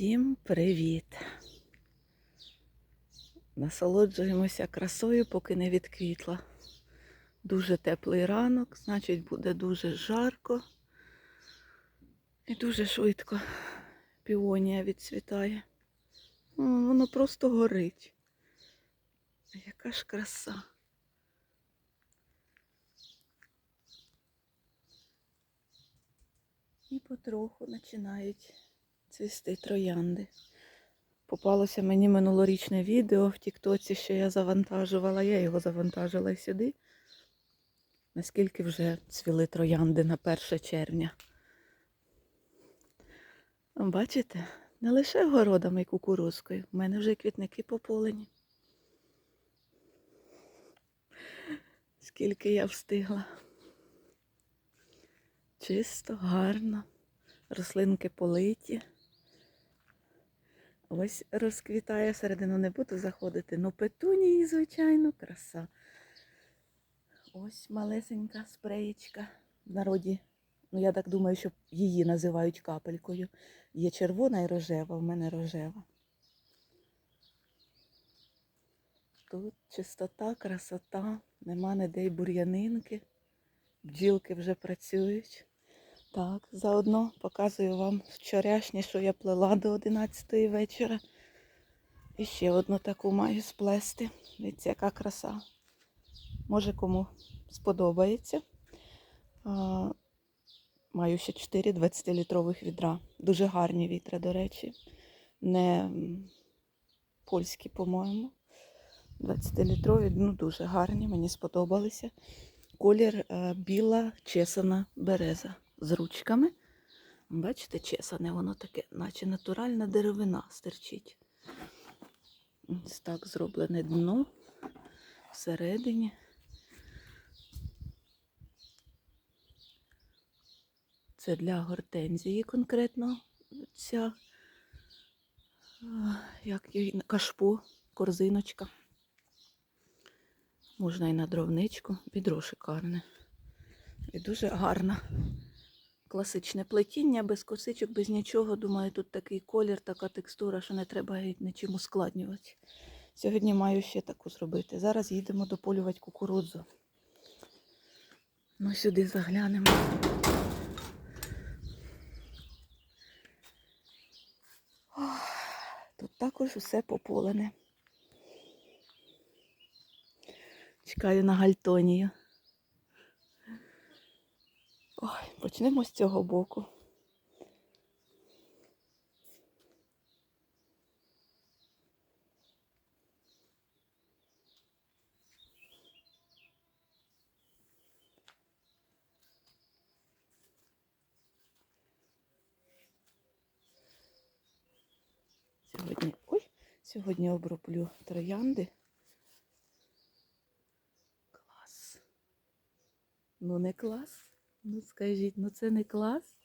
Всім привіт! Насолоджуємося красою, поки не відквітла. Дуже теплий ранок, значить буде дуже жарко і дуже швидко піонія відцвітає. Воно просто горить. Яка ж краса. І потроху починають цвісти троянди. Попалося мені минулорічне відео в Тіктоці, що я завантажувала. Я його завантажила сюди. Наскільки вже цвіли троянди на 1 червня. Бачите, не лише городами і кукурузкою. У мене вже квітники пополені. Скільки я встигла. Чисто, гарно. Рослинки политі. Ось розквітає всередину, не буду заходити. Ну, петунії, звичайно, краса. Ось малесенька спреєчка. В народі, ну я так думаю, що її називають капелькою. Є червона і рожева, в мене рожева. Тут чистота, красота, нема ніде й бур'янинки. Бджілки вже працюють. Так, заодно показую вам вчорашнє, що я плела до 11 вечора. І ще одну таку маю сплести. Дивіться, яка краса. Може кому сподобається. А, маю ще 4 20-літрових відра. Дуже гарні вітри, до речі. Не польські, по-моєму. 20-літрові, ну дуже гарні, мені сподобалися. Колір е, біла чесана береза з ручками. Бачите, чесане, воно таке, наче натуральна деревина стерчить. Ось так зроблене дно всередині. Це для гортензії конкретно ця, як її, кашпо, корзиночка. Можна і на дровничку. Відро шикарне. І дуже гарна. Класичне плетіння, без косичок, без нічого. Думаю, тут такий колір, така текстура, що не треба нічим ускладнювати. Сьогодні маю ще таку зробити. Зараз їдемо дополювати кукурудзу. Ну, сюди заглянемо. Тут також усе пополене. Чекаю на гальтонію. Ой, почнемо з цього боку. Сьогодні, ой, сьогодні оброблю троянди. Клас. Ну не клас. Ну скажіть, ну це не клас.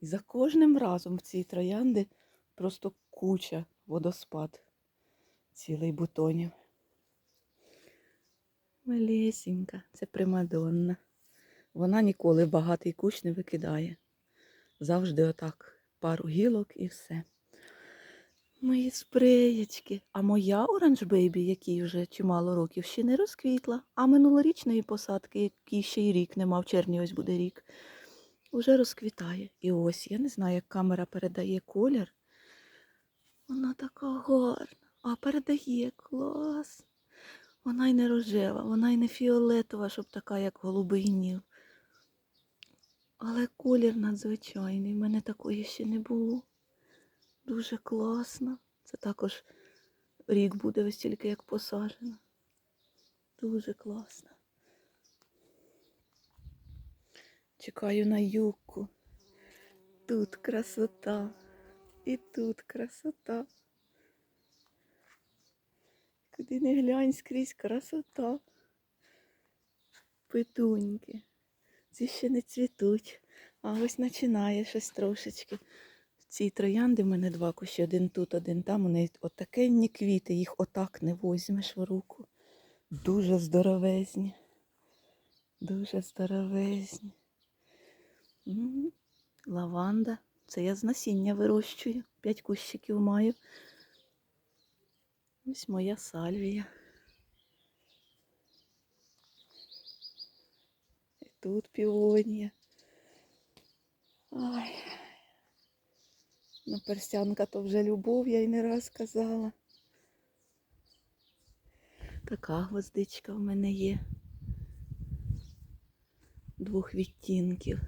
І за кожним разом в цій троянди просто куча водоспад цілий бутонів. Малесенька, це примадонна. Вона ніколи багатий кущ не викидає. Завжди отак пару гілок і все. Мої спреєчки. А моя оранж бейбі, якій вже чимало років, ще не розквітла. А минулорічної посадки, якій ще й рік нема, в червні ось буде рік, уже розквітає. І ось, я не знаю, як камера передає колір. Вона така гарна. А передає клас. Вона й не рожева, вона й не фіолетова, щоб така, як голубий ніл. Але колір надзвичайний. В мене такої ще не було. Дуже класно. Це також рік буде ось тільки як посаджено. Дуже класно. Чекаю на юбку. Тут красота. І тут красота. Куди не глянь скрізь красота. Петуньки. Ці ще не цвітуть. А ось починає щось трошечки. Ці троянди в мене два кущі, один тут, один там. У неї отакенні квіти, їх отак не возьмеш в руку. Дуже здоровезні. Дуже здоровезні. Лаванда. Це я з насіння вирощую. П'ять кущиків маю. Ось моя сальвія. І тут півонія. Ой. Ну, перстянка то вже любов, я й не раз казала. Така гвоздичка в мене є. Двох відтінків.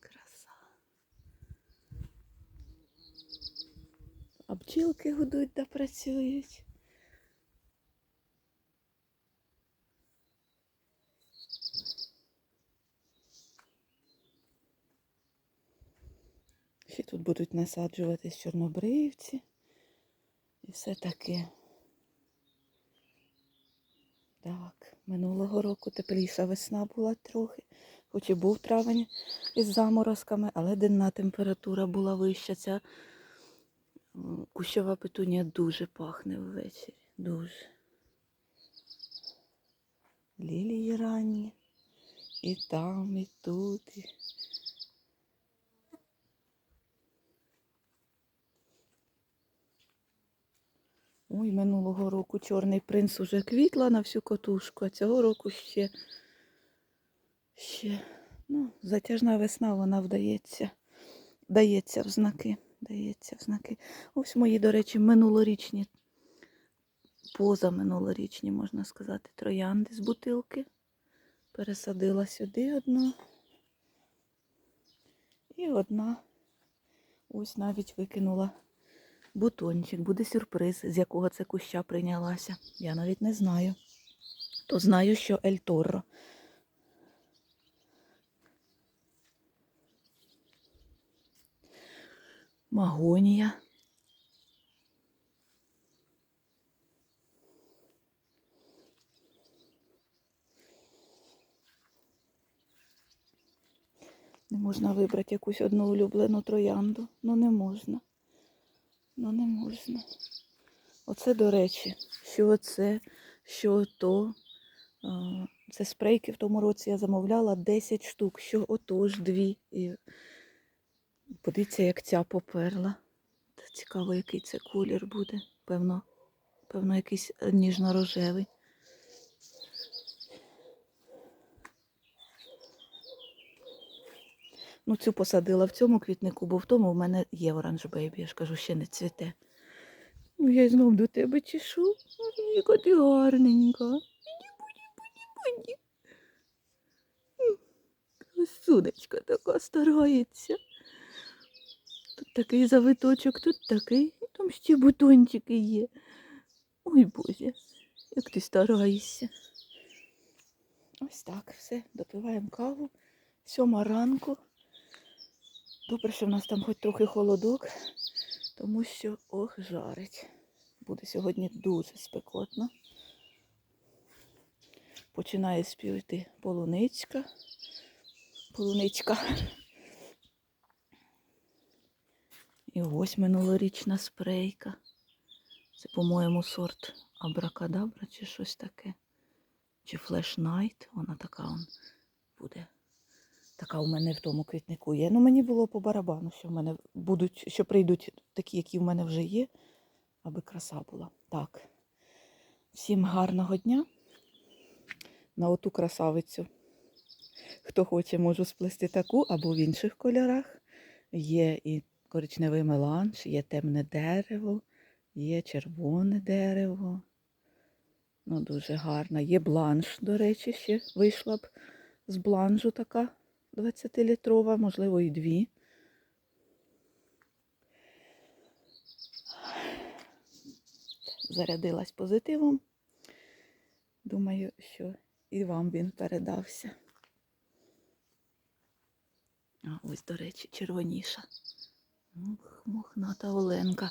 Краса. А бджілки гудуть да працюють. Ще тут будуть насаджуватись чорнобривці і все таке. Так, минулого року тепліша весна була трохи, хоч і був травень із заморозками, але денна температура була вища. Ця кущова петунія дуже пахне ввечері. Дуже. Лілії ранні. І там, і тут. І... Ой, минулого року чорний принц уже квітла на всю котушку, а цього року ще, ще, ну, затяжна весна, вона вдається, дається в знаки, дається в знаки. Ось мої, до речі, минулорічні, позаминулорічні, можна сказати, троянди з бутилки. Пересадила сюди одну. І одна. Ось навіть викинула бутончик. Буде сюрприз, з якого це куща прийнялася. Я навіть не знаю. То знаю, що Ель Торро. Магонія. Не можна вибрати якусь одну улюблену троянду. Ну не можна. Ну не можна. Оце, до речі, що оце, що то. Це спрейки в тому році я замовляла 10 штук, що отож дві. І подивіться, як ця поперла. Цікаво, який це колір буде. Певно, певно, якийсь ніжно-рожевий. Ну, цю посадила в цьому квітнику, бо в тому в мене є оранж бейбі, я ж кажу, ще не цвіте. Ну, я знов до тебе чешу. Яка ти гарненька. Красунечка така старається. Тут такий завиточок, тут такий, там ще бутончики є. Ой Боже, як ти стараєшся. Ось так, все, допиваємо каву. Сьома ранку. Добре, що в нас там хоч трохи холодок, тому що ох, жарить. Буде сьогодні дуже спекотно. Починає співати полуничка. Полуничка. І ось минулорічна спрейка. Це, по-моєму, сорт Абракадабра чи щось таке. Чи Флеш Найт. Вона така он буде. Така у мене в тому квітнику є. Ну мені було по барабану, що в мене будуть, що прийдуть такі, які в мене вже є, аби краса була. Так. Всім гарного дня на оту красавицю. Хто хоче, можу сплести таку або в інших кольорах. Є і коричневий меланж, є темне дерево, є червоне дерево. Ну, дуже гарна. Є бланш, до речі, ще вийшла б з бланжу така 20-літрова, можливо, і дві. Зарядилась позитивом. Думаю, що і вам він передався. А ось, до речі, червоніша. Мохната Оленка.